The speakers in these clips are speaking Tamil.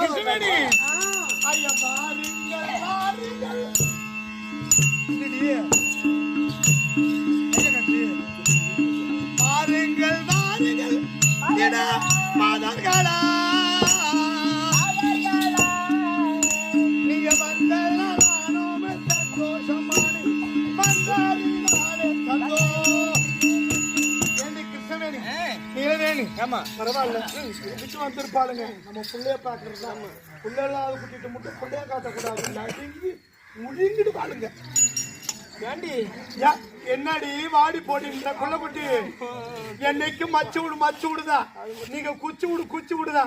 கிருஷ்ணவேணி ஐயா பாருங்கள் பாருங்கள். இடி. பாருங்கள் பாருங்கள் மாதர்களா ஆமா. பரவாயில்ல. விட்டு வந்திருப்பாளுங்க. நம்ம புள்ளைய பாக்குறது தான். புள்ளையெல்லாம் கூட்டிட்டு மட்டும் புள்ளைய காட்டக்கூடாது. நடுங்கி முழுங்கிட்டு பாருங்க ஏண்டி? யா, என்னடி வாடி போடுன்ற குள்ளக்குட்டி என்னைக்கு மச்சு விடு மச்சு விடுதா? நீங்க குச்சி விடு குச்சி விடுதா?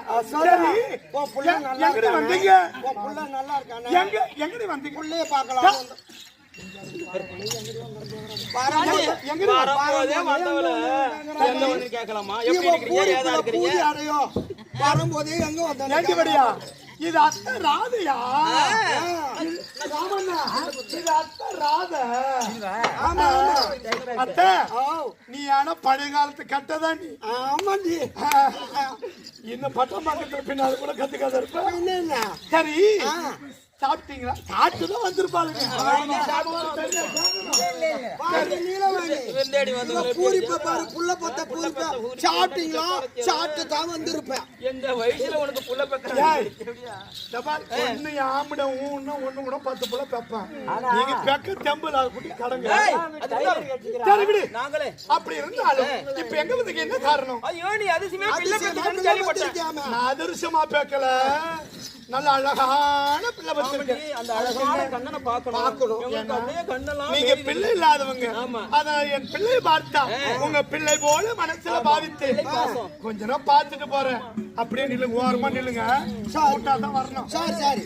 வந்தீங்க? எங்க எங்கடி வந்தீங்க? புள்ளைய வந்தீங்க? வரும்போதே எங்க வந்து இது அத்தை ராதையா? ராமண்ணா. இது அத்தை ராத. ஆமா ஆமா. அத்தை நீ ஆனா பழைய காலத்து கட்டதான் நீ? ஆமாண்டி. இன்னும் பட்டம் பக்கத்துல பின்னால கூட கத்துக்காத இருப்ப? சரி. சாப்பிட்டீங்களா? சாப்பிட்டுதான் வந்திருப்பாளுங்க பாரு நீலவேணி விருந்தேடி வந்து இந்த பூரிப்பை பாரு புள்ள பத்த பூரிப்பை. சாப்பிட்டீங்களா சாப்பிட்டு தான் வந்திருப்பேன் எந்த வயசுல உனக்கு புள்ள பாரு, ஒண்ணு ஆம்பட ஊன்னா ஒண்ணு கூட பத்து புள்ள பெப்பேன் நீங்க பெக்க தெம்பு அது குட்டி கடங்க. சரி விடு. நாங்களே. அப்படி இருந்தாலும் இப்ப எங்க வந்தீங்க? என்ன காரணம்? ஐயோ நீ அதிசயமே அதிசயமா அதிர்ஷ்டமா பேக்கல. நல்ல அழகான பிள்ளை வச்சிருக்கேன் அந்த அழகான கண்ணனை பார்க்கணும். பார்க்கணும். அப்படியே கண்ணெல்லாம் நீங்க பிள்ளை இல்லாதவங்க. அத என் பிள்ளை பார்த்தா உங்க பிள்ளை போல மனசுல பாவித்து கொஞ்ச நேரம் பார்த்துட்டு போறேன். அப்படியே நில்லுங்க ஓரமா நில்லுங்க. கூட்டா தான் வரணும். சரி சரி.